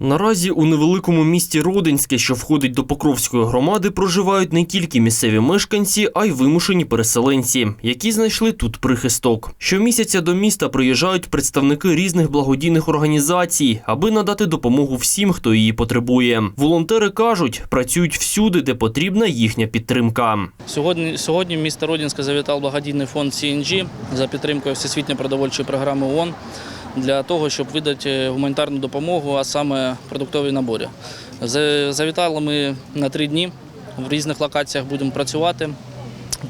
Наразі у невеликому місті Родинське, що входить до Покровської громади, проживають не тільки місцеві мешканці, а й вимушені переселенці, які знайшли тут прихисток. Щомісяця до міста приїжджають представники різних благодійних організацій, аби надати допомогу всім, хто її потребує. Волонтери кажуть, працюють всюди, де потрібна їхня підтримка. Сьогодні, сьогодні в місто Родінське завітав благодійний фонд CNG за підтримкою Всесвітньої продовольчої програми ООН для того, щоб видати гуманітарну допомогу, а саме продуктові набори. За- Завітали ми на три дні. В різних локаціях будемо працювати,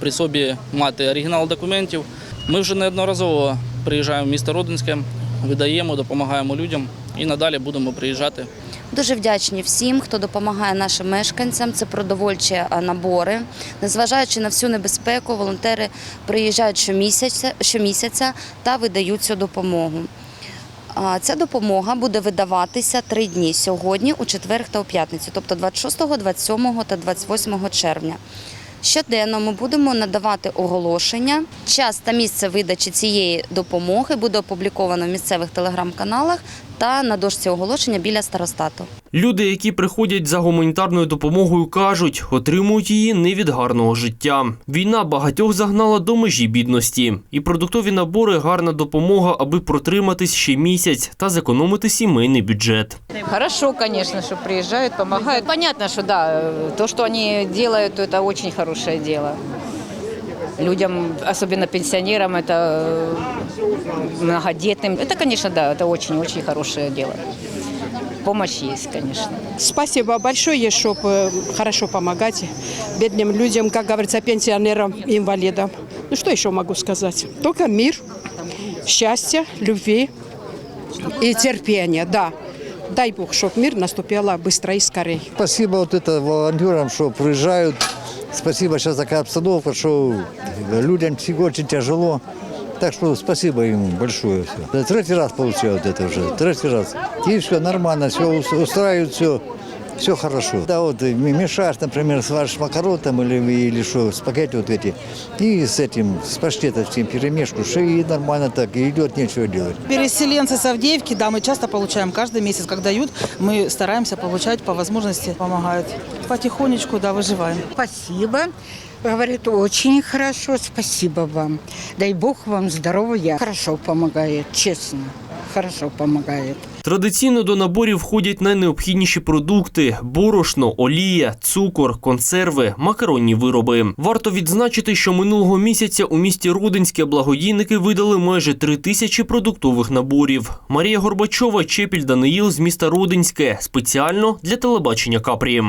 при собі мати оригінал документів. Ми вже неодноразово приїжджаємо в місто Родинське, видаємо, допомагаємо людям і надалі будемо приїжджати. Дуже вдячні всім, хто допомагає нашим мешканцям. Це продовольчі набори. Незважаючи на всю небезпеку, волонтери приїжджають щомісяця, щомісяця та видають цю допомогу. Ця допомога буде видаватися три дні сьогодні, у четвер та у п'ятницю, тобто 26, 27 та 28 червня. Щоденно ми будемо надавати оголошення. Час та місце видачі цієї допомоги буде опубліковано в місцевих телеграм-каналах та на дошці оголошення біля старостату. Люди, які приходять за гуманітарною допомогою, кажуть, отримують її не від гарного життя. Війна багатьох загнала до межі бідності, і продуктові набори гарна допомога, аби протриматись ще місяць та зекономити сімейний бюджет. Хорошо, конечно, что приезжают, помогают. Понятно, что да, то, что они делают, это очень хорошее дело. Людям, особенно пенсионерам, это э, многодетным, это, конечно, да, это очень-очень хорошее дело. Помощь есть, конечно. Спасибо большое, чтобы хорошо помогать бедным людям, как говорится, пенсионерам, инвалидам. Ну что еще могу сказать? Только мир, счастье, любви и терпение, да. Дай Бог, чтобы мир наступило быстро и скорее. Спасибо вот это волонтерам, что приезжают. Спасибо, сейчас такая обстановка, что людям очень тяжело. Так что спасибо ему большое. Все. Третий раз получают это уже, третий раз. И все нормально, все устраивают, все, все хорошо. Да, вот э, мешаешь, например, сваришь макарон там или, или что, спагетти вот эти, и с этим, с паштетом всем перемешку, что и нормально так, и идет, нечего делать. Переселенцы с Авдеевки, да, мы часто получаем, каждый месяц, как дают, мы стараемся получать, по возможности помогают. Потихонечку, да, выживаем. Спасибо. Говорит, очень хорошо, спасибо вам. Дай Бог вам здоровья. Хорошо помогает, честно. Хорошо помогает. Традиційно до наборів входять найнеобхідніші продукти: борошно, олія, цукор, консерви, макаронні вироби. Варто відзначити, що минулого місяця у місті Родинське благодійники видали майже три тисячі продуктових наборів. Марія Горбачова, Чепіль Даниїл з міста Родинське спеціально для телебачення Капрі.